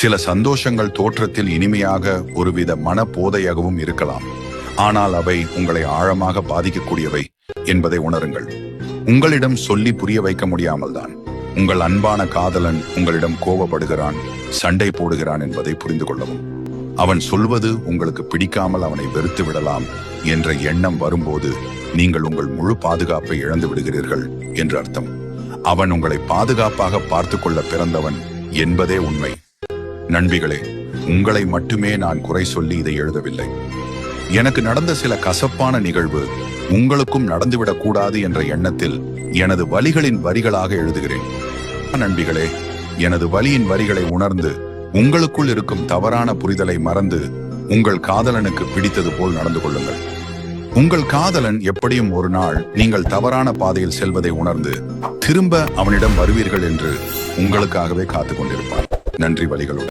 சில சந்தோஷங்கள் தோற்றத்தில் இனிமையாக ஒருவித மன போதையாகவும் இருக்கலாம். ஆனால் அவை உங்களை ஆழமாக பாதிக்கக்கூடியவை என்பதை உணருங்கள். உங்களிடம் சொல்லி புரிய வைக்க முடியாமல் தான் உங்கள் அன்பான காதலன் உங்களிடம் கோபப்படுகிறான் சண்டை போடுகிறான் என்பதை புரிந்து கொள்ளவும். அவன் சொல்வது உங்களுக்கு பிடிக்காமல் அவனை வெறுத்து விடலாம் என்ற எண்ணம் வரும்போது நீங்கள் உங்கள் முழு பாதுகாப்பை இழந்து விடுகிறீர்கள் என்று அர்த்தம். அவன் உங்களை பாதுகாப்பாக பார்த்து கொள்ள பிறந்தவன் என்பதே உண்மை. நண்பிகளே உங்களை மட்டுமே நான் குறை சொல்லி இதை எழுதவில்லை. எனக்கு நடந்த சில கசப்பான நிகழ்வு உங்களுக்கும் நடந்துவிடக் கூடாது என்ற எண்ணத்தில் எனது வலிகளின் வரிகளாக எழுதுகிறேன். நண்பிகளே எனது வலியின் வரிகளை உணர்ந்து உங்களுக்குள் இருக்கும் தவறான புரிதலை மறந்து உங்கள் காதலனுக்கு பிடித்தது போல் நடந்து கொள்ளுங்கள். உங்கள் காதலன் எப்படியும் ஒரு நாள் நீங்கள் தவறான பாதையில் செல்வதை உணர்ந்து திரும்ப அவனிடம் வருவீர்கள் என்று உங்களுக்காகவே காத்துக் கொண்டிருப்பான் நன்றி வழிகளோடு